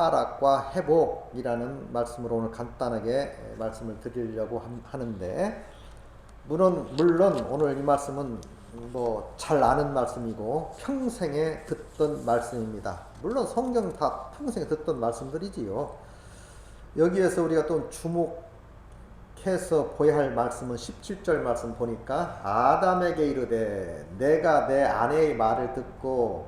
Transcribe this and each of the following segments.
타락과 회복이라는 말씀으로 오늘 간단하게 말씀을 드리려고 함- 하는데 물론 물론 오늘 이 말씀은 뭐 잘 아는 말씀이고 평생에 듣던 말씀입니다. 물론 성경 다 평생에 듣던 말씀들이지요. 여기에서 우리가 또 주목해서 보여야 할 말씀은 17절 말씀 보니까 아담에게 이르되 내가 내 아내의 말을 듣고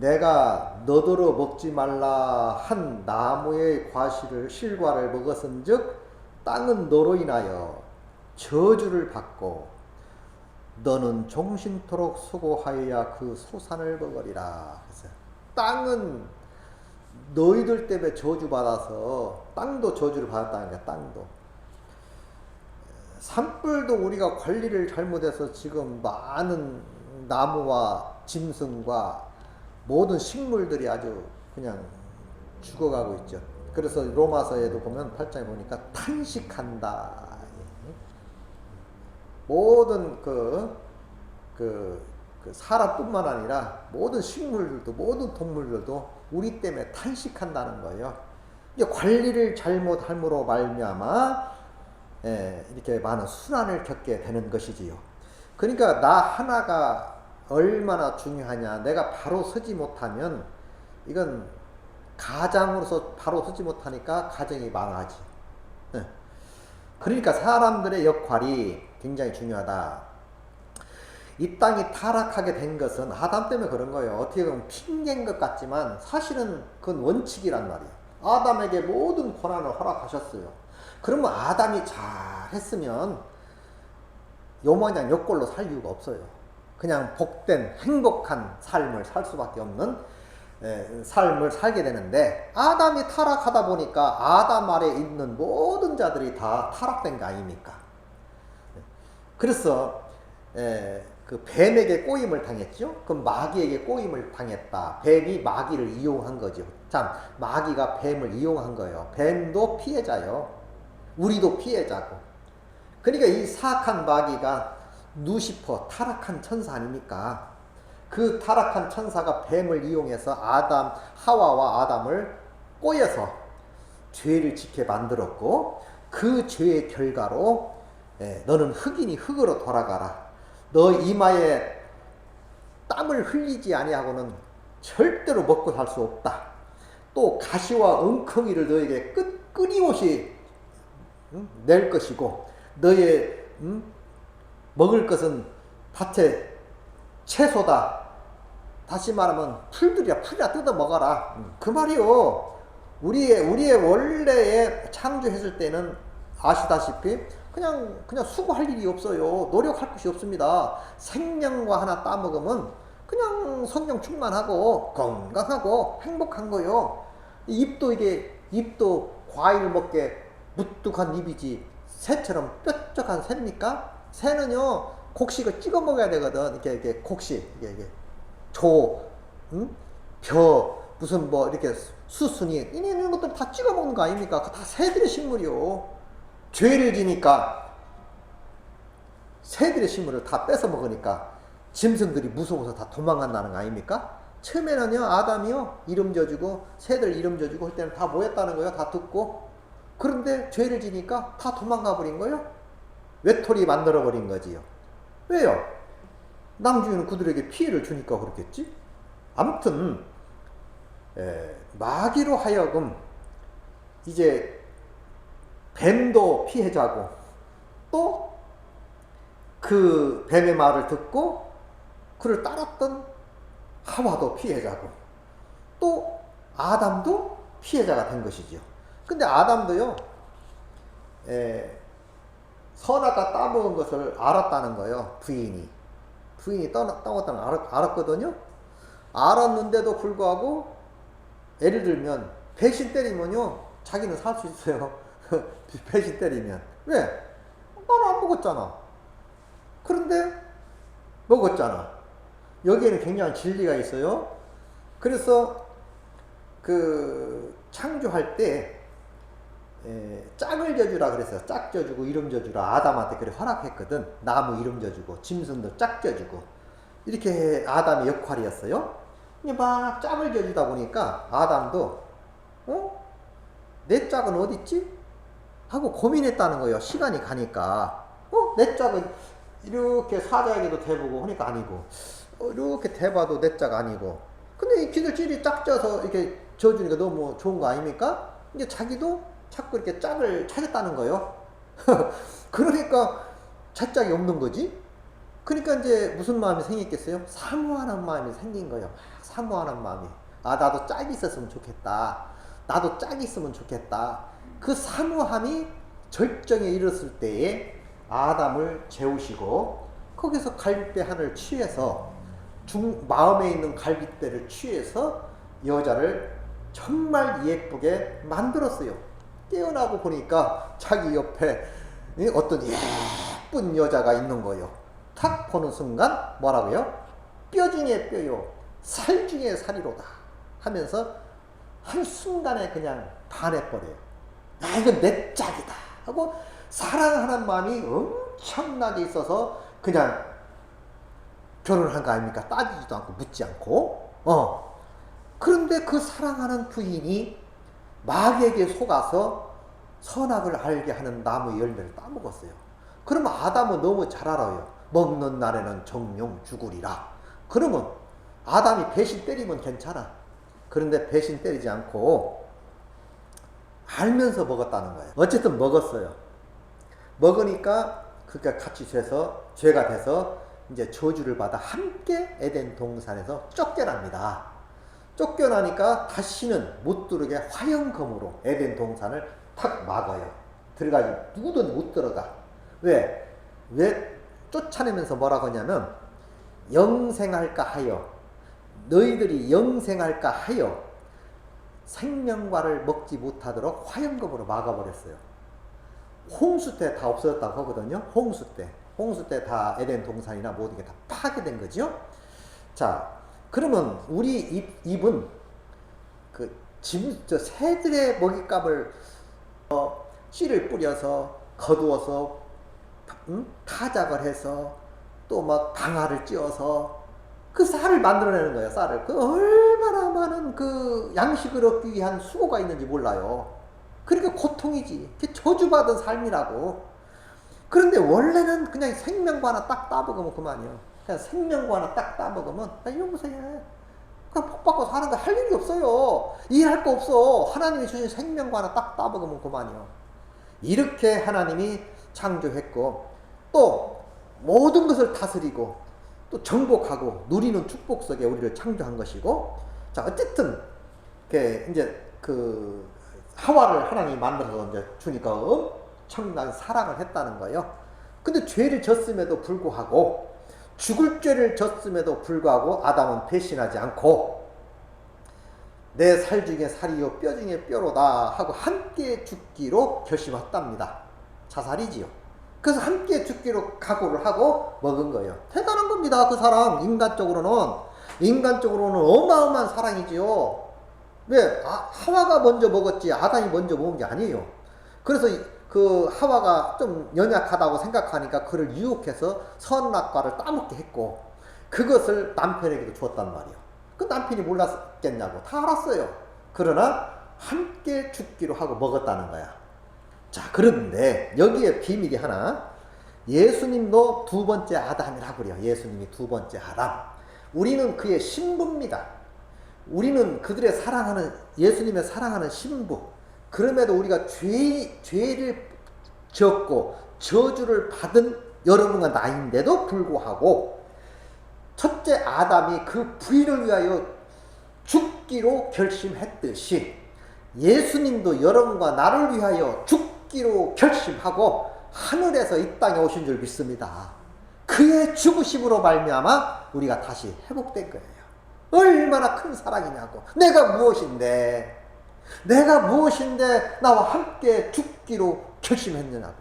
내가 너더러 먹지 말라 한 나무의 과실을 실과를 먹었은즉 땅은 너로 인하여 저주를 받고 너는 종신토록 수고하여야 그 소산을 먹으리라. 그래서 땅은 너희들 때문에 저주받아서 땅도 저주를 받았다는 거야. 땅도. 산불도 우리가 관리를 잘못해서 지금 많은 나무와 짐승과 모든 식물들이 아주 그냥 죽어가고 있죠. 그래서 로마서에도 보면 8장에 보니까 탄식한다. 모든 그, 그, 그 사람뿐만 아니라 모든 식물들도 모든 동물들도 우리 때문에 탄식한다는 거예요. 관리를 잘못함으로 말미암아 예, 이렇게 많은 순환을 겪게 되는 것이지요. 그러니까 나 하나가 얼마나 중요하냐. 내가 바로 서지 못하면 이건 가장으로서 바로 서지 못하니까 가정이 망하지. 예. 그러니까 사람들의 역할이 굉장히 중요하다. 이 땅이 타락하게 된 것은 아담 때문에 그런 거예요. 어떻게 보면 핑계인 것 같지만 사실은 그건 원칙이란 말이에요. 아담에게 모든 권한을 허락하셨어요. 그러면 아담이 잘 했으면 요마냥 역골로 살 이유가 없어요. 그냥 복된 행복한 삶을 살 수밖에 없는 에, 삶을 살게 되는데 아담이 타락하다 보니까 아담 아래 있는 모든 자들이 다 타락된 거 아닙니까? 그래서 에, 그 뱀에게 꼬임을 당했죠. 그럼 마귀에게 꼬임을 당했다. 뱀이 마귀를 이용한 거죠. 참 마귀가 뱀을 이용한 거예요. 뱀도 피해자요. 우리도 피해자고. 그러니까 이 사악한 마귀가 누시퍼 타락한 천사 아닙니까? 그 타락한 천사가 뱀을 이용해서 아담 하와와 아담을 꼬여서 죄를 짓게 만들었고 그 죄의 결과로 예, 너는 흑인이 흑으로 돌아가라. 너 이마에 땀을 흘리지 아니하고는 절대로 먹고 살 수 없다. 또 가시와 엉덩이를 너에게 끝 끊임없이 응? 낼 것이고 너의 응? 먹을 것은 밭에 채소다. 다시 말하면 풀들이야 풀이야 뜯어 먹어라. 응. 그 말이요. 우리의 우리의 원래의 창조했을 때는 아시다시피 그냥 그냥 수고할 일이 없어요. 노력할 것이 없습니다. 생명과 하나 따먹으면 그냥 성령 충만하고 건강하고 행복한 거요. 입도 이게 입도 과일 먹게 무뚝한 입이지 새처럼 뾰족한 새입니까? 새는요 곡식을 찍어 먹어야 되거든. 이렇게 이렇게 곡식 이게 이게 조, 응? 벼 무슨 뭐 이렇게 수순이 이런 것들 다 찍어 먹는 거 아닙니까? 다 새들의 식물이요. 죄를 지니까 새들의 식물을 다 뺏어 먹으니까 짐승들이 무서워서 다 도망간다는 거 아닙니까? 처음에는요 아담이요 이름 져주고 새들 이름 져주고 할 때는 다 모였다는 거예요 다 듣고 그런데 죄를 지니까 다 도망가 버린 거예요 외톨이 만들어 버린 거지요 왜요? 남주인은 그들에게 피해를 주니까 그렇겠지 아무튼 에, 마귀로 하여금 이제 뱀도 피해자고 또 그 뱀의 말을 듣고 그를 따랐던 하와도 피해자고 또 아담도 피해자가 된 것이죠. 근데 아담도요, 에, 선악과 따먹은 것을 알았다는 거예요, 부인이. 부인이 떠났다는 걸 알았, 알았 거든요? 알았는데도 불구하고, 예를 들면, 배신 때리면요, 자기는 살 수 있어요. 배신 때리면. 왜? 나는 안 먹었잖아. 그런데 먹었잖아. 여기에는 굉장한 진리가 있어요. 그래서 그 창조할 때 에, 짝을 져주라 그랬어요. 짝 져주고 이름 져주라. 아담한테 그래 허락했거든. 나무 이름 져주고 짐승도 짝 져주고 이렇게 아담의 역할이었어요. 근데 막 짝을 져주다 보니까 아담도 어? 내 짝은 어딨지? 하고 고민했다는 거예요. 시간이 가니까. 어? 내 짝은 이렇게 사자에게도 대보고 하니까 아니고, 어, 이렇게 대봐도 내 짝 아니고. 근데 이 기들질이 짝져서 이렇게 저어주니까 너무 좋은 거 아닙니까? 이제 자기도 자꾸 이렇게 짝을 찾았다는 거예요. 그러니까 자짝이 없는 거지. 그러니까 이제 무슨 마음이 생겼겠어요? 사모하는 마음이 생긴 거예요. 사모하는 마음이. 아, 나도 짝이 있었으면 좋겠다. 나도 짝이 있으면 좋겠다. 그 사모함이 절정에 이르렀을 때에 아담을 재우시고 거기서 갈빗대 하나를 취해서 중, 마음에 있는 갈빗대를 취해서 여자를 정말 예쁘게 만들었어요. 깨어나고 보니까 자기 옆에 이 어떤 예쁜 여자가 있는 거예요. 탁 보는 순간 뭐라고요? 뼈 중에 뼈요, 살 중에 살이로다 하면서 한 순간에 그냥 반해버려요. 아, 이건 내 짝이다 하고 사랑하는 마음이 엄청나게 있어서 그냥 결혼한 거 아닙니까? 따지지도 않고 묻지 않고. 어. 그런데 그 사랑하는 부인이 마귀에게 속아서 선악을 알게 하는 나무 열매를 따먹었어요. 그러면 아담은 너무 잘 알아요. 먹는 날에는 정령 죽으리라. 그러면 아담이 배신 때리면 괜찮아. 그런데 배신 때리지 않고 알면서 먹었다는 거예요. 어쨌든 먹었어요. 먹으니까 그가 같이 돼서 죄가 돼서 이제 저주를 받아 함께 에덴 동산에서 쫓겨납니다. 쫓겨나니까 다시는 못 들어게 화영검으로 에덴 동산을 탁 막아요. 들어가지 누구든 못 들어가. 왜? 왜 쫓아내면서 뭐라고 하냐면 영생할까 하여 너희들이 영생할까 하여 생명과를 먹지 못하도록 화영검으로 막아버렸어요. 홍수 때 다 없어졌다고 하거든요. 홍수 때. 홍수 때 다 에덴 동산이나 모든 게 다 파괴된 거죠. 자, 그러면 우리 입, 입은 그 짐, 저 새들의 먹잇감을 어, 씨를 뿌려서 거두어서 음? 타작을 해서 또 막 방아를 찧어서 그 쌀을 만들어내는 거예요. 쌀을 그 얼마나 많은 그 양식을 얻기 위한 수고가 있는지 몰라요. 그러니까 고통이지. 저주받은 삶이라고. 그런데 원래는 그냥 생명과 하나 딱 따먹으면 그만이요. 그냥 생명과 하나 딱 따먹으면 나 이런 해. 그냥 복 받고 사는 거 할 일이 없어요. 일할 거 없어. 하나님이 주신 생명과 하나 딱 따먹으면 그만이요. 이렇게 하나님이 창조했고 또 모든 것을 다스리고 또 정복하고 누리는 축복 속에 우리를 창조한 것이고 자 어쨌든 그 이제 그 하와를 하나님이 만들어서 이제 주니까 엄청난 사랑을 했다는 거예요. 근데 죄를 졌음에도 불구하고 죽을 죄를 졌음에도 불구하고 아담은 배신하지 않고 내 살 중에 살이요 뼈 중에 뼈로다 하고 함께 죽기로 결심했답니다. 자살이지요. 그래서 함께 죽기로 각오를 하고 먹은 거예요. 대단한 겁니다. 그 사랑 인간적으로는 인간적으로는 어마어마한 사랑이지요. 왜 아, 하와가 먼저 먹었지 아담이 먼저 먹은 게 아니에요. 그래서 이- 그 하와가 좀 연약하다고 생각하니까 그를 유혹해서 선악과를 따먹게 했고 그것을 남편에게도 주었단 말이에요. 그 남편이 몰랐겠냐고 다 알았어요. 그러나 함께 죽기로 하고 먹었다는 거야. 자, 그런데 여기에 비밀이 하나. 예수님도 두 번째 아담이라고 그래요. 예수님이 두 번째 아담. 우리는 그의 신부입니다. 우리는 그들의 사랑하는 예수님의 사랑하는 신부. 그럼에도 우리가 죄 죄를 지었고 저주를 받은 여러분과 나인데도 불구하고 첫째 아담이 그 부인을 위하여 죽기로 결심했듯이 예수님도 여러분과 나를 위하여 죽기로 결심하고 하늘에서 이 땅에 오신 줄 믿습니다. 그의 죽으심으로 말미암아 우리가 다시 회복된 거예요. 얼마나 큰 사랑이냐고. 내가 무엇인데 내가 무엇인데 나와 함께 죽기로 결심했느냐고.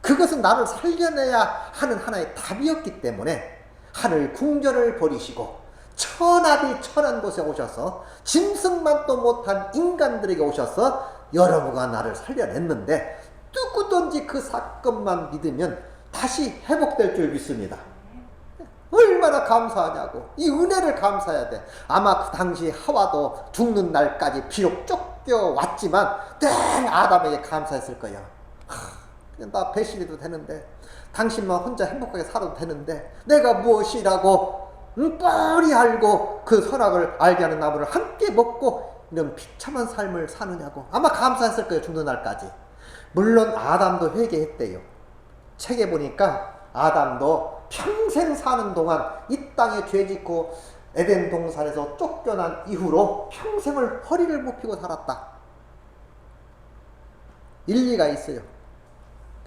그것은 나를 살려내야 하는 하나의 답이었기 때문에 하늘 궁전을 버리시고 천하디 천한 곳에 오셔서 짐승만도 못한 인간들에게 오셔서 여러분과 나를 살려냈는데 누구든지 그 사건만 믿으면 다시 회복될 줄 믿습니다. 얼마나 감사하냐고. 이 은혜를 감사해야 돼. 아마 그 당시 하와도 죽는 날까지 비록 바뀌어왔지만 땡 아담에게 감사했을 그냥 나 배신해도 되는데 당신만 혼자 행복하게 살아도 되는데 내가 무엇이라고 음, 뻔히 알고 그 선악을 알게 하는 나무를 함께 먹고 이런 비참한 삶을 사느냐고 아마 감사했을 거예요 죽는 날까지 물론 아담도 회개했대요 책에 보니까 아담도 평생 사는 동안 이 땅에 죄 짓고 에덴 동산에서 쫓겨난 이후로 평생을 허리를 못 펴고 살았다 일리가 있어요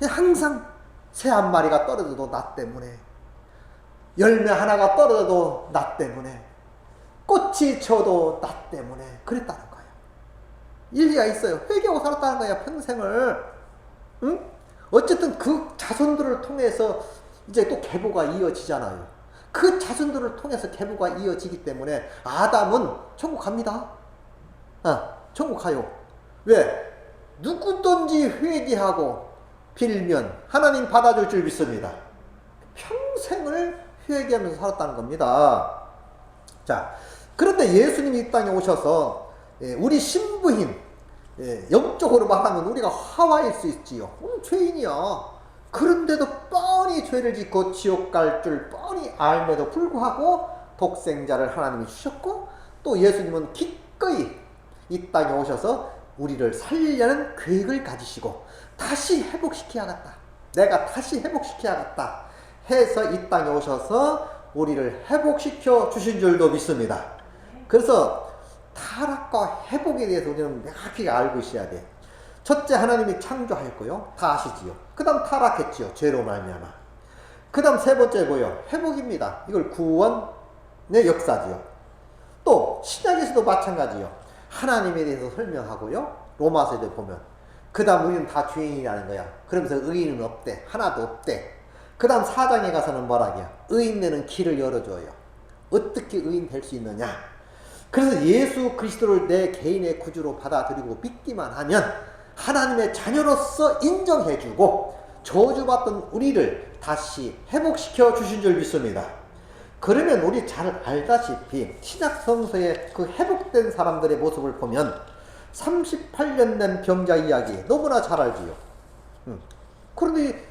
항상 새 한 마리가 떨어져도 나 때문에 열매 하나가 떨어져도 나 때문에 꽃이 져도 나 때문에 그랬다는 거예요. 일리가 있어요. 회개하고 살았다는 거야 평생을. 응? 어쨌든 그 자손들을 통해서 이제 또 계보가 이어지잖아요. 그 자손들을 통해서 계보가 이어지기 때문에 아담은 천국 갑니다. 아, 천국 가요. 왜? 누구든지 회개하고 빌면 하나님 받아줄 줄 믿습니다. 평생을 회개하면서 살았다는 겁니다. 자, 그런데 예수님이 이 땅에 오셔서 예, 우리 신부인 예, 영적으로 말하면 우리가 화와일 수 있지요. 음, 죄인이야. 그런데도 뻔 히 죄를 짓고 지옥 갈 줄 뻔히 알면도 불구하고 독생자를 하나님이 주셨고 또 예수님은 기꺼이 이 땅에 오셔서 우리를 살리려는 계획을 가지시고 다시 회복시켜야겠다. 내가 다시 회복시켜야겠다. 해서 이 땅에 오셔서 우리를 회복시켜 주신 줄도 믿습니다. 그래서 타락과 회복에 대해서 우리는 명확히 알고 있어야 돼. 첫째 하나님이 창조하였고요. 다 아시지요. 그 다음 타락했지요. 죄로 말미암아. 그 다음 세 번째 뭐요? 회복입니다. 이걸 구원의 역사지요. 또 신약에서도 마찬가지요. 하나님에 대해서 설명하고요. 로마서에도 보면 그 다음 우리는 다 죄인이라는 거야. 그러면서 의인은 없대. 하나도 없대. 그 다음 사장에 가서는 뭐라냐. 의인되는 길을 열어줘요. 어떻게 의인 될 수 있느냐. 그래서 예수 그리스도를 내 개인의 구주로 받아들이고 믿기만 하면 하나님의 자녀로서 인정해주고 저주받던 우리를 다시 회복시켜 주신 줄 믿습니다. 그러면 우리 잘 알다시피 신약 성서의 그 회복된 사람들의 모습을 보면 38년 된 병자 이야기 너무나 잘 알지요. 그런데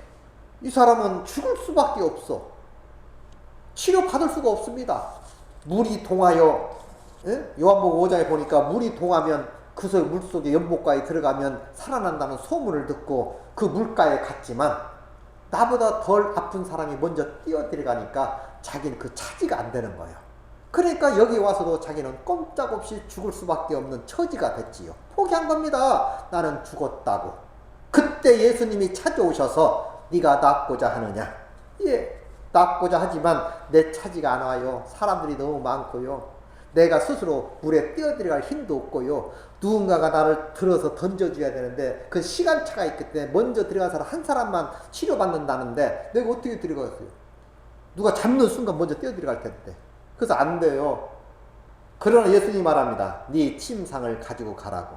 이 사람은 죽을 수밖에 없어. 치료 받을 수가 없습니다. 물이 동하여 예? 요한복음 5장에 보니까 물이 동하면 그 속, 물 속에 연못가에 들어가면 살아난다는 소문을 듣고 그 물가에 갔지만 나보다 덜 아픈 사람이 먼저 뛰어 들어가니까 자기는 그 차지가 안 되는 거예요. 그러니까 여기 와서도 자기는 꼼짝없이 죽을 수밖에 없는 처지가 됐지요. 포기한 겁니다. 나는 죽었다고. 그때 예수님이 찾아오셔서 네가 낫고자 하느냐? 예, 낫고자 하지만 내 차지가 안 와요. 사람들이 너무 많고요. 내가 스스로 물에 뛰어들어갈 힘도 없고요. 누군가가 나를 들어서 던져줘야 되는데 그 시간차가 있기 때문에 먼저 들어간 사람 한 사람만 치료받는다는데 내가 어떻게 들어가겠어요? 누가 잡는 순간 먼저 뛰어들어갈 텐데. 그래서 안 돼요. 그러나 예수님이 말합니다. 네 침상을 가지고 가라고.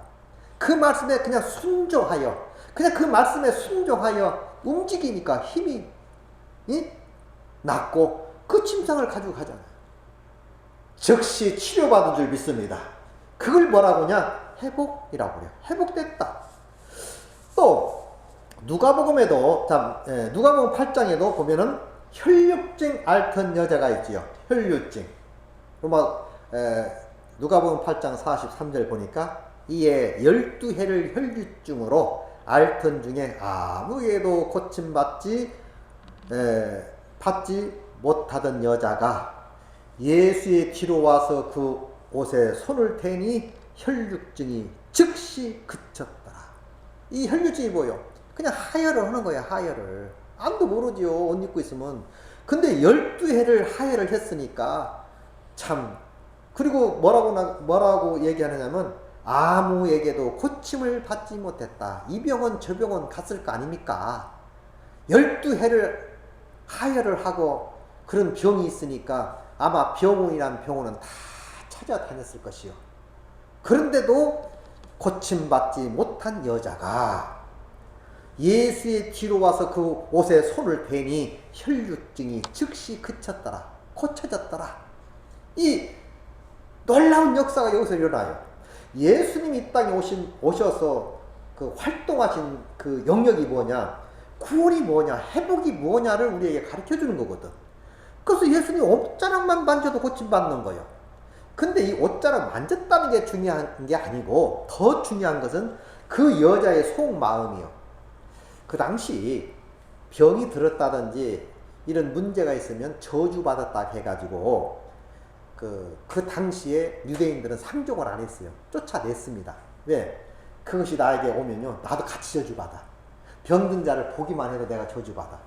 그 말씀에 그냥 순종하여 그냥 그 말씀에 순종하여 움직이니까 힘이 이? 났고 그 침상을 가지고 가잖아요. 즉시 치료받은 줄 믿습니다. 그걸 뭐라고 하냐? 회복이라고 그래요. 회복됐다. 또 누가복음에도 참 예, 누가복음 8장에도 보면은 혈육증 앓던 여자가 있지요. 혈류증. 로마 에, 누가복음 8장 43절 보니까 이에 12해를 혈류증으로 앓던 중에 아무에도 고침받지 에, 받지 못하던 여자가 예수의 뒤로 와서 그 옷에 손을 대니 혈육증이 즉시 그쳤더라. 이 혈류증이 뭐요? 그냥 하혈을 하는 거야, 하혈을. 아무도 모르지요, 옷 입고 있으면. 근데 12해를 하혈을 했으니까, 참. 그리고 뭐라고, 나, 뭐라고 얘기하느냐면, 아무에게도 고침을 받지 못했다. 이 병원, 저 병원 갔을 거 아닙니까? 12해를 하혈을 하고 그런 병이 있으니까 아마 병원이란 병원은 다 찾아다녔을 것이요. 그런데도 고침받지 못한 여자가 예수의 뒤로 와서 그 옷에 손을 대니 혈류증이 즉시 그쳤더라. 고쳐졌더라. 이 놀라운 역사가 여기서 일어나요. 예수님이 이 땅에 오신 오셔서 그 활동하신 그 영역이 뭐냐? 구원이 뭐냐? 회복이 뭐냐를 우리에게 가르쳐 주는 거거든. 그래서 예수님 옷자락만 만져도 고침받는 거예요. 근데 이 옷자락 만졌다는 게 중요한 게 아니고 더 중요한 것은 그 여자의 속마음이요. 그 당시 병이 들었다든지 이런 문제가 있으면 저주받았다 해가지고 그, 그 당시에 유대인들은 상종을 안 했어요. 쫓아냈습니다. 왜? 그것이 나에게 오면요. 나도 같이 저주받아. 병든 자를 보기만 해도 내가 저주받아.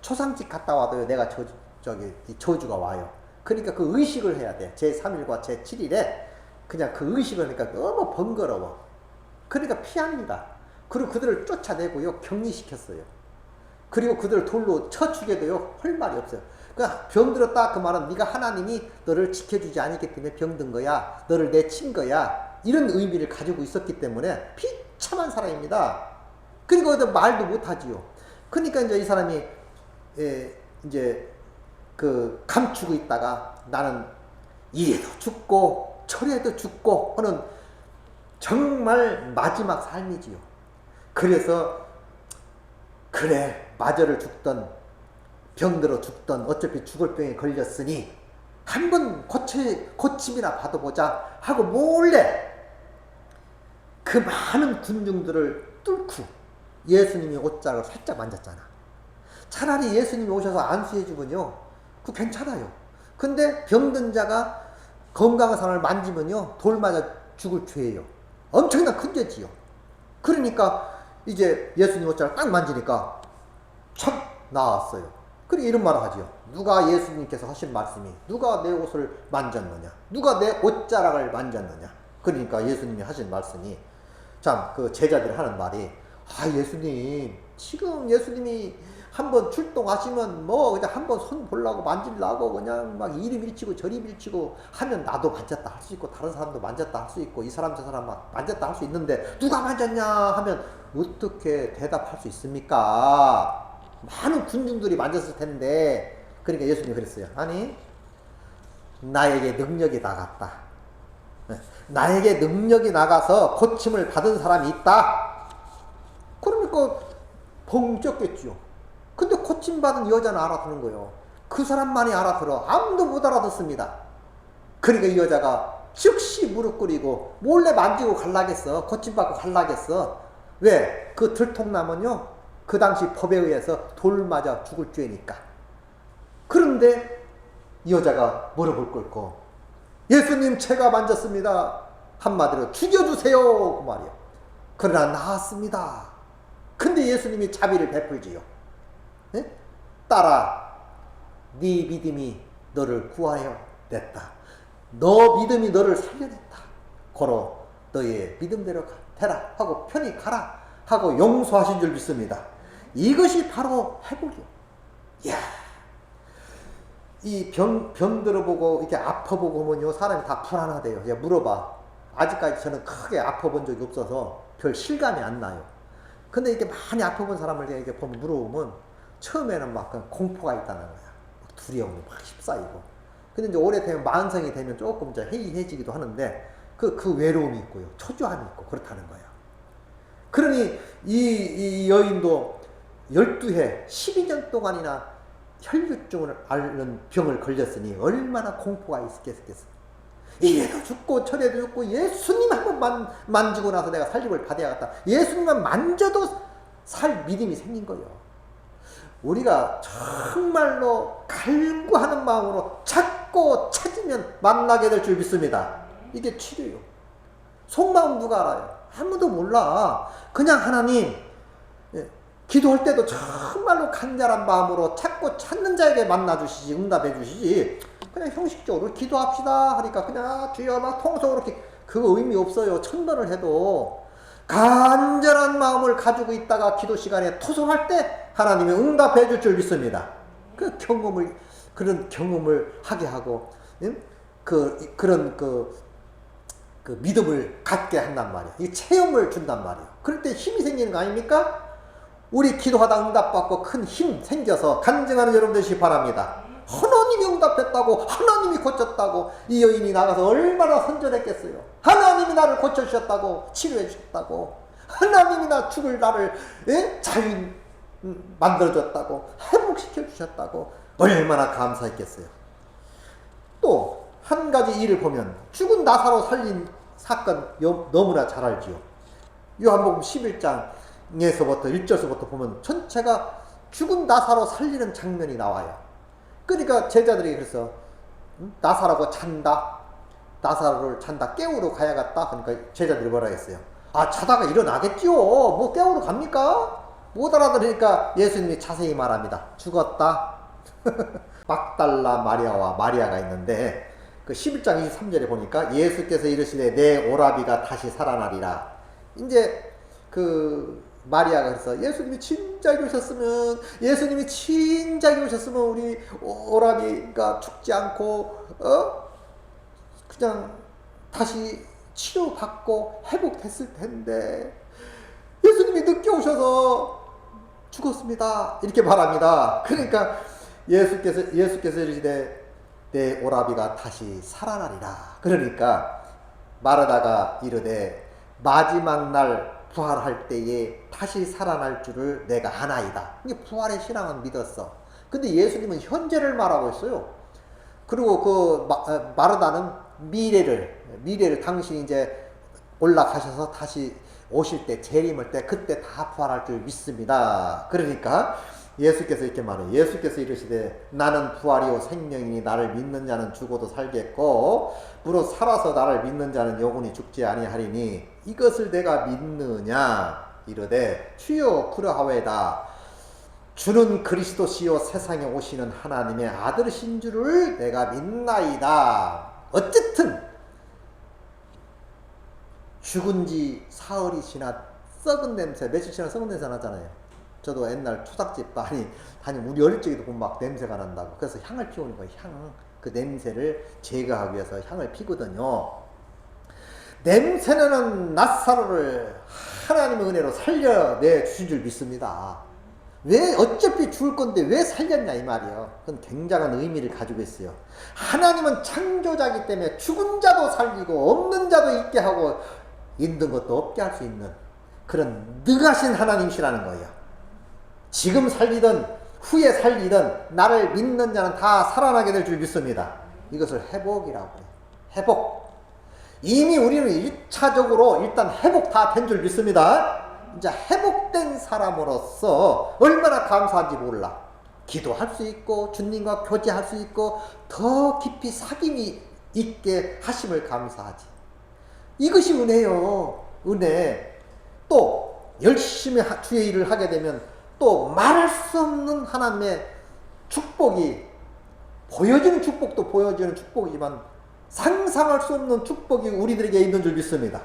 초상집 갔다 와도 내가 저주, 저기, 이 저주가 와요. 그러니까 그 의식을 해야 돼. 제3일과 제7일에 그냥 그 의식을 하니까 너무 번거로워. 그러니까 피합니다. 그리고 그들을 쫓아내고요. 격리시켰어요. 그리고 그들을 돌로 쳐 죽여도요. 할 말이 없어요. 그러니까 병들었다 그 말은 네가 하나님이 너를 지켜주지 않았기 때문에 병든 거야. 너를 내친 거야. 이런 의미를 가지고 있었기 때문에 비참한 사람입니다. 그리고 말도 못하지요. 그러니까 이제 이 사람이 예, 이제 그 감추고 있다가 나는 이래도 죽고 저래도 죽고 하는 정말 마지막 삶이지요. 그래서 그래 마저를 죽던 병들어 죽던 어차피 죽을 병에 걸렸으니 한 번 고치, 고침이나 받아보자 하고 몰래 그 많은 군중들을 뚫고 예수님이 옷자락을 살짝 만졌잖아. 차라리 예수님이 오셔서 안수해 주면요. 그 괜찮아요. 근데 병든 자가 건강한 사람을 만지면요. 돌 맞아 죽을 죄예요. 엄청난 큰 죄지요. 그러니까 이제 예수님 옷자락 딱 만지니까 촥 나왔어요. 그리고 이런 말을 하지요. 누가 예수님께서 하신 말씀이 누가 내 옷을 만졌느냐? 누가 내 옷자락을 만졌느냐? 그러니까 예수님이 하신 말씀이 참 그 제자들이 하는 말이 아 예수님 지금 예수님이 한번 출동하시면 뭐 그냥 한번 손 보려고 만질라고 그냥 막 이리 밀치고 저리 밀치고 하면 나도 만졌다 할 수 있고 다른 사람도 만졌다 할 수 있고 이 사람 저 사람 막 만졌다 할 수 있는데 누가 만졌냐 하면 어떻게 대답할 수 있습니까? 많은 군중들이 만졌을 텐데 그러니까 예수님이 그랬어요. 아니 나에게 능력이 나갔다. 나에게 능력이 나가서 고침을 받은 사람이 있다. 그러니까 벙 쪘겠죠. 근데 고침받은 여자는 알아듣는 거예요. 그 사람만이 알아들어. 아무도 못 알아듣습니다. 그러니까 이 여자가 즉시 무릎 꿇이고 몰래 만지고 갈라겠어. 고침받고 갈라겠어. 왜? 그 들통나면요. 그 당시 법에 의해서 돌 맞아 죽을 죄니까. 그런데 이 여자가 무릎을 꿇고 예수님 제가 만졌습니다. 한마디로 죽여주세요. 그 말이요. 그러나 나았습니다. 근데 예수님이 자비를 베풀지요. 네? 딸아, 네 믿음이 너를 구하여 냈다. 너 믿음이 너를 살려냈다. 걸어 너의 믿음대로 되라 하고 편히 가라 하고 용서하신 줄 믿습니다. 이것이 바로 회복이요. 이야. 이 병, 병 들어보고, 이렇게 아파보고 오면요, 사람이 다 불안하대요. 그냥 물어봐. 아직까지 저는 크게 아파본 적이 없어서 별 실감이 안 나요. 근데 이렇게 많이 아파본 사람을 이렇게 보면 물어보면 처음에는 막 공포가 있다는 거야. 두려움이 막 휩싸이고. 근데 이제 오래되면 만성이 되면 조금 이제 해이해지기도 하는데 그, 그 외로움이 있고요. 초조함이 있고 그렇다는 거예요. 그러니 이, 이 여인도 12해, 12년 동안이나 혈류증을 앓는 병을 걸렸으니 얼마나 공포가 있겠겠어. 이래도 죽고 저래도 죽고 예수님 한 번만 만지고 나서 내가 살림을 받아야겠다. 예수님만 만져도 살 믿음이 생긴 거예요. 우리가 정말로 갈구하는 마음으로 찾고 찾으면 만나게 될 줄 믿습니다. 이게 치료요. 속마음 누가 알아요? 아무도 몰라. 그냥 하나님, 예, 기도할 때도 정말로 간절한 마음으로 찾고 찾는 자에게 만나주시지, 응답해 주시지. 그냥 형식적으로 기도합시다 하니까 그냥 주여 막 통성으로 이렇게 그거 의미 없어요. 천번을 해도. 간절한 마음을 가지고 있다가 기도 시간에 토성할 때 하나님이 응답해 줄 줄 믿습니다. 그 경험을, 그런 경험을 하게 하고, 그, 그런 그, 그 믿음을 갖게 한단 말이야. 이 체험을 준단 말이야. 그럴 때 힘이 생기는 거 아닙니까? 우리 기도하다 응답받고 큰 힘 생겨서 간증하는 여러분 되시기 바랍니다. 하나님이 응답했다고, 하나님이 고쳤다고, 이 여인이 나가서 얼마나 선전했겠어요. 하나님 하나님이 나를 고쳐주셨다고 치료해 주셨다고 하나님이 나 죽을 나를 예? 자유 음, 만들어줬다고 회복시켜 주셨다고 얼마나 감사했겠어요. 또 한 가지 일을 보면 죽은 나사로 살린 사건 여- 너무나 잘 알지요. 요한복음 11장에서부터 1절서부터 보면 전체가 죽은 나사로 살리는 장면이 나와요. 그러니까 제자들이 그래서 음? 나사라고 찬다. 나사로를 찬다. 깨우러 가야겠다. 그러니까 제자들이 뭐라 했어요? 아, 자다가 일어나겠지요. 뭐 깨우러 갑니까? 못 알아들으니까 예수님이 자세히 말합니다. 죽었다. 막달라 마리아와 마리아가 있는데 그 11장 23절에 보니까 예수께서 이르시되 내 오라비가 다시 살아나리라. 이제 그 마리아가 그래서 예수님이 진작에 오셨으면 예수님이 진작에 오셨으면 우리 오- 오라비가 죽지 않고 어 그냥 다시 치료받고 회복됐을 텐데 예수님이 늦게 오셔서 죽었습니다. 이렇게 말합니다. 그러니까 예수께서 예수께서 이르시되 내 오라비가 다시 살아나리라. 그러니까 마르다가 이르되 마지막 날 부활할 때에 다시 살아날 줄을 내가 아나이다. 이게 부활의 신앙은 믿었어. 근데 예수님은 현재를 말하고 있어요. 그리고 그 마, 어, 마르다는 미래를 미래를 당신이 이제 올라가셔서 다시 오실 때 재림을 때 그때 다 부활할 줄 믿습니다. 그러니까 예수께서 이렇게 말해요. 예수께서 이르시되 나는 부활이요 생명이니 나를 믿는 자는 죽어도 살겠고 무릇 살아서 나를 믿는 자는 영원히 죽지 아니하리니 이것을 내가 믿느냐 이르되 주여 그러하외다 주는 그리스도시요 세상에 오시는 하나님의 아들이신 줄을 내가 믿나이다. 어쨌든 죽은 지 사흘이 지나 썩은 냄새 며칠 지나 썩은 냄새 나잖아요. 저도 옛날 초상집 많이 다니 우리 어릴 적에도 막 냄새가 난다고. 그래서 향을 피우는 거예요. 향. 그 냄새를 제거하기 위해서 향을 피거든요. 냄새나는 낫사로를 하나님의 은혜로 살려내 주신 줄 믿습니다. 왜 어차피 죽을 건데 왜 살렸냐 이 말이에요. 그건 굉장한 의미를 가지고 있어요. 하나님은 창조자기 때문에 죽은 자도 살리고 없는 자도 있게 하고 있는 것도 없게 할 수 있는 그런 능하신 하나님이시라는 거예요. 지금 살리든 후에 살리든 나를 믿는 자는 다 살아나게 될 줄 믿습니다. 이것을 회복이라고 해요. 회복. 이미 우리는 1차적으로 일단 회복 다 된 줄 믿습니다. 이제 회복된 사람으로서 얼마나 감사한지 몰라. 기도할 수 있고 주님과 교제할 수 있고 더 깊이 사귐이 있게 하심을 감사하지. 이것이 은혜요. 은혜. 또 열심히 하- 주의 일을 하게 되면 또 말할 수 없는 하나님의 축복이 보여지는 축복도 보여지는 축복이지만 상상할 수 없는 축복이 우리들에게 있는 줄 믿습니다.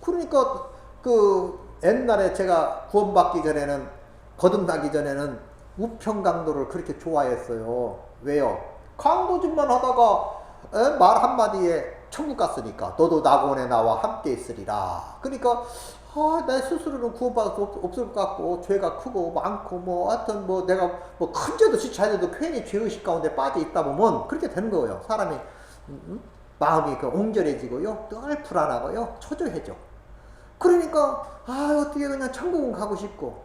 그러니까 그 옛날에 제가 구원받기 전에는 거듭나기 전에는 우평 강도를 그렇게 좋아했어요. 왜요? 강도짓만 하다가 에? 말 한마디에 천국 갔으니까 너도 낙원에 나와 함께 있으리라. 그러니까 아, 내 스스로는 구원받을 수 없, 없을 것 같고 죄가 크고 많고 뭐 하여튼 뭐 내가 뭐 큰 죄도 지지 않아도 괜히 죄의식 가운데 빠져 있다 보면 그렇게 되는 거예요. 사람이 음, 음? 마음이 그 옹졸해지고요. 늘 불안하고요. 초조해져. 그러니까 아 어떻게 그냥 천국은 가고 싶고.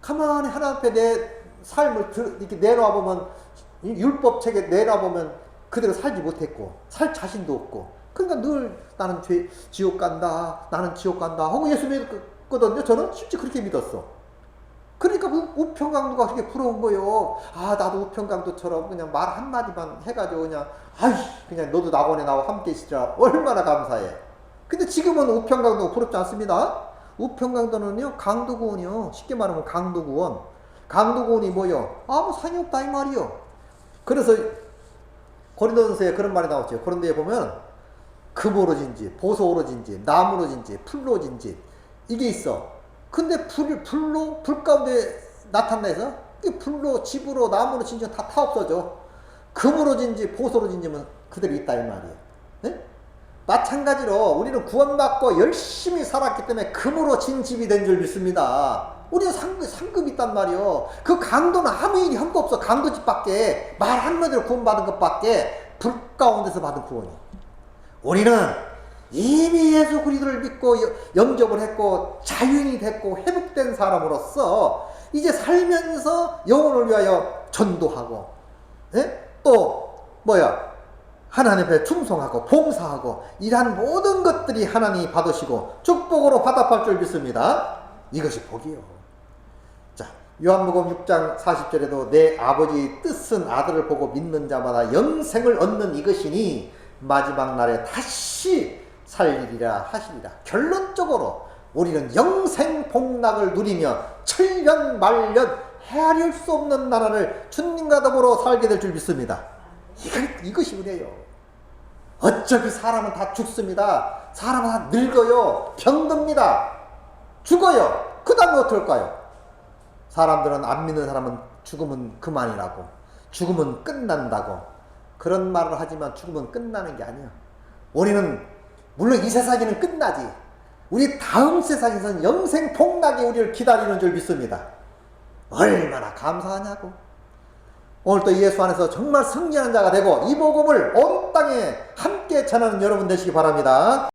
가만히 하나 앞에 내 삶을 들, 이렇게 내놔 보면 율법 책에 내놔 보면 그대로 살지 못했고 살 자신도 없고. 그러니까 늘 나는 죄, 지옥 간다 나는 지옥 간다. 하고 예수 믿거든요. 저는 진짜 그렇게 믿었어. 그러니까 그 우평강도가 그렇게 부러운 거요. 아 나도 우평강도처럼 그냥 말 한마디만 해가지고 그냥 아이 그냥 너도 낙원에 나와 함께 있으라. 얼마나 감사해 근데 지금은 우평강도가 부럽지 않습니다. 우평강도는요, 강도구원이요. 쉽게 말하면 강도구원. 강도구원이 뭐요? 아무 상이 없다, 이 말이요. 그래서 고린도전서에 그런 말이 나왔죠. 고린도에 보면 금으로 진지, 보소로 진지, 나무로 진지, 풀로 진지 이게 있어. 근데 불, 불로, 불 가운데 나타나서 이 불로, 집으로, 나무로 진지는 다타 없어져. 금으로 진지, 보소로 진지면 그대로 있다, 이 말이에요. 네? 마찬가지로 우리는 구원받고 열심히 살았기 때문에 금으로 진 집이 된 줄 믿습니다. 우리는 상급, 상급 있단 말이요. 그 강도는 아무 일이 한 거 없어. 강도 집 밖에 말 한마디로 구원받은 것 밖에 불 가운데서 받은 구원이. 우리는 이미 예수 그리스도를 믿고 여- 영접을 했고 자유인이 됐고 회복된 사람으로서 이제 살면서 영혼을 위하여 전도하고 예? 또 뭐야 하나님 앞에 충성하고 봉사하고 이러한 모든 것들이 하나님이 받으시고 축복으로 화답할 줄 믿습니다. 이것이 복이요. 자, 요한복음 6장 40절에도 내 아버지의 뜻은 아들을 보고 믿는 자마다 영생을 얻는 이것이니 마지막 날에 다시 살리리라 하시리라. 결론적으로 우리는 영생 복락을 누리며 천년 말년 헤아릴 수 없는 나라를 주님과 더불어 살게 될 줄 믿습니다. 이거, 이것이 은혜요. 어차피 사람은 다 죽습니다. 사람은 다 늙어요. 병듭니다. 죽어요. 그 다음에 어떨까요? 사람들은 안 믿는 사람은 죽으면 그만이라고. 죽으면 끝난다고. 그런 말을 하지만 죽으면 끝나는 게 아니야. 우리는, 물론 이 세상에는 끝나지. 우리 다음 세상에서는 영생 복락이 우리를 기다리는 줄 믿습니다. 얼마나 감사하냐고. 오늘 또 예수 안에서 정말 승리하는 자가 되고 이 복음을 온 땅에 함께 전하는 여러분 되시기 바랍니다.